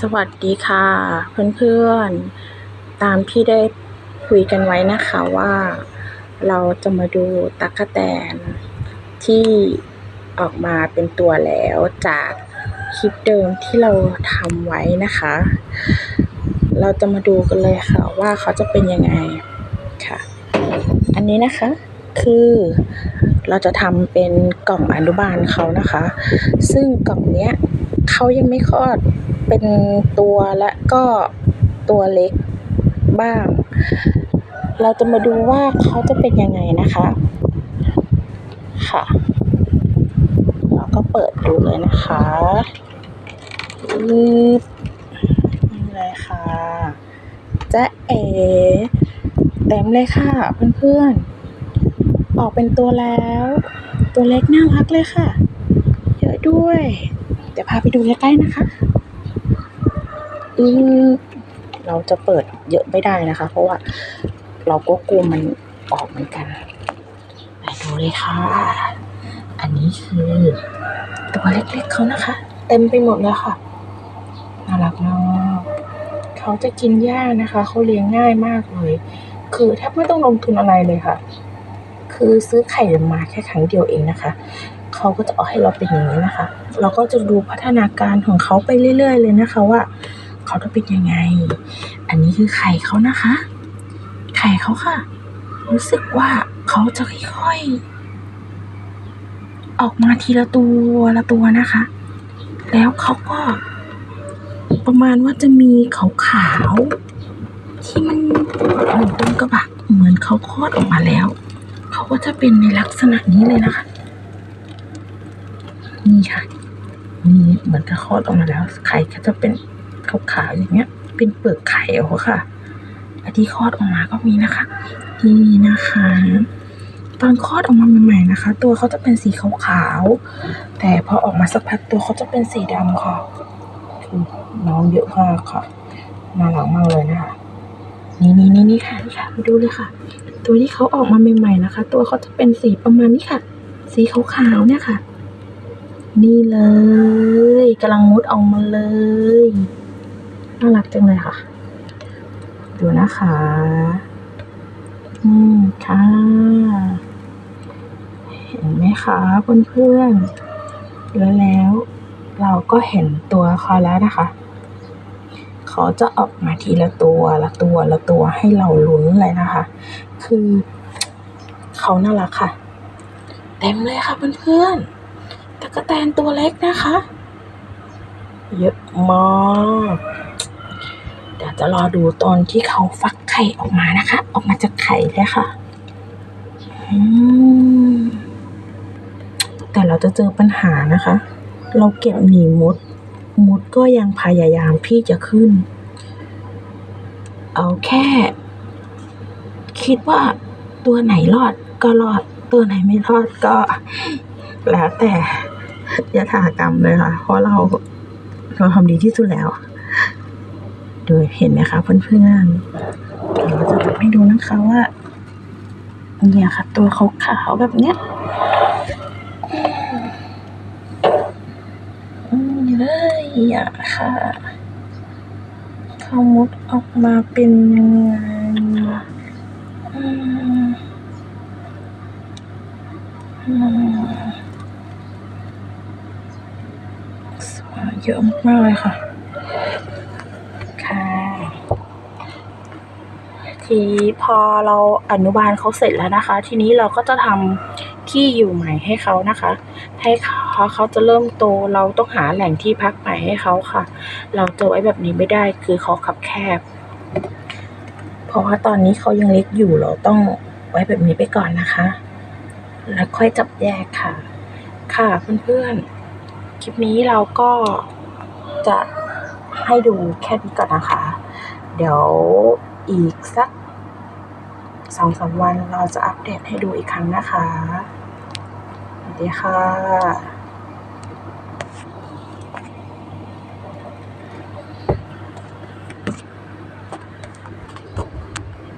สวัสดีค่ะ เพื่อนๆ ตามที่ได้คุยกันไว้นะคะว่า เราจะมาดูตั๊กแตน ที่ออกมาเป็นตัวแล้วจากคลิปเดิมที่เราทำไว้นะคะ เราจะมาดูกันเลยค่ะว่าเขาจะเป็นยังไงค่ะ อันนี้นะคะคือเราจะทำเป็นกล่องอนุบาลเขานะคะ ซึ่งกล่องเนี้ยเขายังไม่คลอด เป็นตัวและก็ตัวเล็กบ้าง เราจะมาดูว่าเขาจะเป็นยังไงนะคะ ค่ะ เราก็เปิดดูเลยนะคะปึ๊บนี่เลยค่ะจ๊ะเอ๋เต็มเลยค่ะเพื่อนๆ ออกเป็นตัวแล้ว ตัวเล็กน่ารักเลยค่ะ เยอะด้วย เดี๋ยวพาไปดูใกล้ๆนะคะ อือเราจะเปิดเยอะไม่ได้นะคะ เพราะว่าเราก็กลัวมันออกเหมือนกันไปดูเลยค่ะ อันนี้คือตัวเล็กๆเขานะคะ เต็มไปหมดเลยค่ะน่ารักมากเขาจะกินหญ้านะคะเขาเลี้ยงง่ายมากเลย คือแทบไม่ต้องลงทุนอะไรเลยค่ะ คือซื้อไข่มาแค่ครั้งเดียวเองนะคะเขาก็จะเอาให้เราเป็นอย่างนี้นะคะ เราก็จะดูพัฒนาการของเขาไปเรื่อย ๆ เลยนะคะว่า เขาจะเป็นยังไง อันนี้คือไข่เขานะคะ ไข่เขาค่ะ รู้สึกว่าเขาจะค่อยๆ ออกมาทีละตัวละตัวนะคะ แล้วเขาก็ประมาณว่าจะมีขาวๆที่มันอยู่ตรงกระบะเหมือนเขาคลอดออกมาแล้ว เขาก็จะเป็นในลักษณะนี้เลยนะคะ นี่ค่ะนี่เหมือนกับคลอดออกมาแล้วไข่ก็จะเป็น ขาวๆอย่างเงี้ย เป็นเปลือกไข่เอาค่ะอันที่คลอดออกมาก็มีนะคะนี่นะคะ ตอนคลอดออกมาใหม่ๆนะคะ ตัวเขาจะเป็นสีขาวๆแต่พอออกมาสักพักตัวเขาจะเป็นสีดำค่ะน้องเยอะมากค่ะน่ารักมากเลยนะคะนี่นี่นี่นี่ค่ะนี่ค่ะมาดูเลยค่ะ ตัวที่เขาออกมาใหม่ๆนะคะ ตัวเขาจะเป็นสีประมาณนี้ค่ะ สีขาวๆเนี่ยค่ะ นี่เลยกำลังมุดออกมาเลย น่ารักจังเลยค่ะ ดูนะคะอืมค่ะ เห็นไหมคะเพื่อนๆแล้วแล้วเราก็เห็นตัวเขาแล้วนะคะ เขาจะออกมาทีละตัวละตัวละตัวให้เราลุ้นเลยนะคะ คือเขาน่ารักค่ะ เต็มเลยค่ะเพื่อนๆตะกแตนตัวเล็กนะคะ เยอะมาก จะรอดูตอนที่เขาฟักไข่ออกมานะคะ ออกมาจากไข่เลยค่ะแต่เราจะเจอปัญหานะคะ เราเก็บหนีมด มดก็ยังพยายามที่จะขึ้น เอาแค่ คิดว่าตัวไหนรอดก็รอด ตัวไหนไม่รอดก็ แล้วแต่ยถากรรมเลยค่ะ เพราะเราเราทำดีที่สุดแล้ว โดยเห็นไหมคะเพื่อนๆเราจะทำให้ดูนะคะว่าเนี่ยค่ะ ตัวขาวๆแบบเนี้ยอืมเลยอะค่ะเขามุดออกมาเป็นยังไงอืมอืมสวยเยอะมากเลยค่ะ ทีพอเราอนุบาลเขาเสร็จแล้วนะคะ ทีนี้เราก็จะทำที่อยู่ใหม่ให้เขานะคะ ให้เขาเขาจะเริ่มโตเราต้องหาแหล่งที่พักใหม่ให้เขาค่ะ เราจะไว้แบบนี้ไม่ได้คือเขาคับแคบ เพราะว่าตอนนี้เขายังเล็กอยู่เราต้องไว้แบบนี้ไปก่อนนะคะ แล้วค่อยจับแยกค่ะ ค่ะเพื่อนๆ คลิปนี้เราก็จะให้ดูแค่นี้ก่อนนะคะ เดี๋ยว อีกสักสองสามวันเราจะอัปเดตให้ดูอีกครั้งนะคะ สวัสดีค่ะ